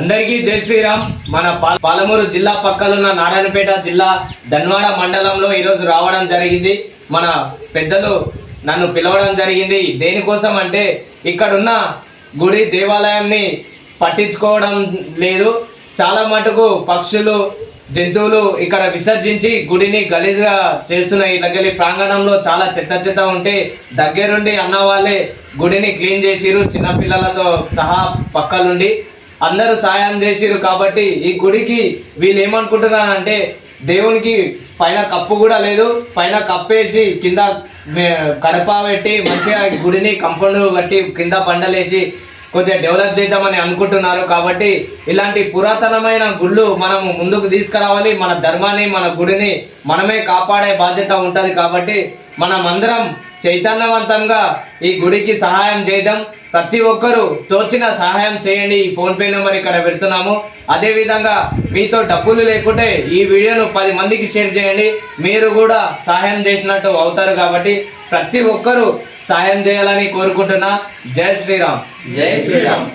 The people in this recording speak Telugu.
అందరికీ జై శ్రీరామ్. మన పాలమూరు జిల్లా పక్కలున్న నారాయణపేట జిల్లా ధన్వాడ మండలంలో ఈరోజు రావడం జరిగింది. మన పెద్దలు నన్ను పిలవడం జరిగింది. దేనికోసం అంటే ఇక్కడున్న గుడి దేవాలయాన్ని పట్టించుకోవడం లేదు. చాలా మటుకు పక్షులు జంతువులు ఇక్కడ విసర్జించి గుడిని గలీజ్గా చేస్తున్నాయి ఇళ్ళకెళ్ళి ప్రాంగణంలో చాలా చెత్త చెత్త ఉంటే దగ్గరుండి అన్న వాళ్ళే గుడిని క్లీన్ చేసిరు చిన్నపిల్లలతో సహా పక్కలుండి అందరూ సాయం చేసిరు కాబట్టి ఈ గుడికి వీళ్ళు ఏమనుకుంటున్నారంటే దేవునికి పైన కప్పు కూడా లేదు పైన కప్పేసి కింద కడప పెట్టి మంచిగా గుడిని కంపౌండ్ కట్టి కింద బండలేసి కొద్దిగా డెవలప్ చేద్దామని అనుకుంటున్నారు కాబట్టి ఇలాంటి పురాతనమైన గుళ్ళు మనం ముందుకు తీసుకురావాలి మన ధర్మాన్ని మన గుడిని మనమే కాపాడే బాధ్యత ఉంటుంది కాబట్టి మనం అందరం చైతన్యవంతంగా ఈ గుడికి సహాయం చేద్దాం ప్రతి ఒక్కరూ తోచిన సహాయం చేయండి. ఈ ఫోన్ పే నెంబర్ ఇక్కడ పెడుతున్నాము. అదేవిధంగా మీతో డబ్బులు లేకుంటే ఈ వీడియోను పది మందికి షేర్ చేయండి. మీరు కూడా సహాయం చేసినట్టు అవుతారు కాబట్టి ప్రతి ఒక్కరూ సహాయం చేయాలని కోరుకుంటున్నా. జై శ్రీరామ్. జై శ్రీరామ్.